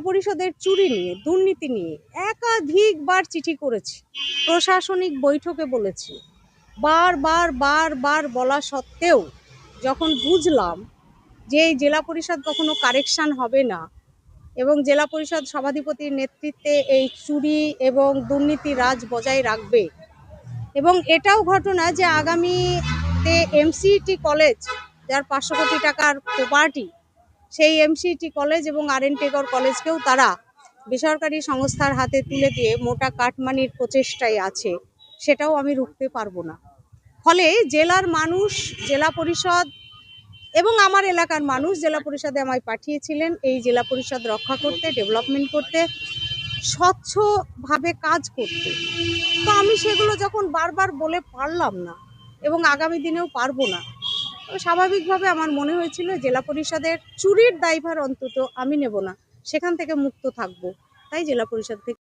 পরিষদের চুরি নিয়ে, দুর্নীতি নিয়ে একাধিকবার চিঠি করেছি। প্রশাসনিক বৈঠকে বলেছি বারবার বারবার বলা সত্ত্বেও যখন বুঝলাম যে এই জেলা পরিষদ কখনো কারেকশন হবে না এবং জেলা পরিষদ সভাধিপতির নেতৃত্বে এই চুরি এবং দুর্নীতি রাজ বজায় রাখবে এবং এটাও ঘটনা যে আগামীতে এমসিটি কলেজ, যার পাঁচশো কোটি টাকার প্রপার্টি সেই এমসিটি কলেজ এবং আর এন টেগর কলেজকেও তারা বেসরকারি সংস্থার হাতে তুলে দিয়ে মোটা কাটমানির প্রচেষ্টায় আছে। সেটাও আমি রুখতে পারব না। ফলে জেলার মানুষ, জেলা পরিষদ এবং আমার এলাকার মানুষ জেলা পরিষদে আমায় পাঠিয়েছিলেন এই জেলা পরিষদ রক্ষা করতে ডেভেলপমেন্ট করতে, স্বচ্ছভাবে কাজ করতে। তো আমি সেগুলো যখন বারবার বলে পারলাম না এবং আগামী দিনেও পারব না তো স্বাভাবিকভাবে আমার মনে হয়েছিল জেলা পরিষদের চুরির দায়ভার অন্তত আমি নেব না। সেখান থেকে মুক্ত থাকব। তাই জেলা পরিষদ থেকে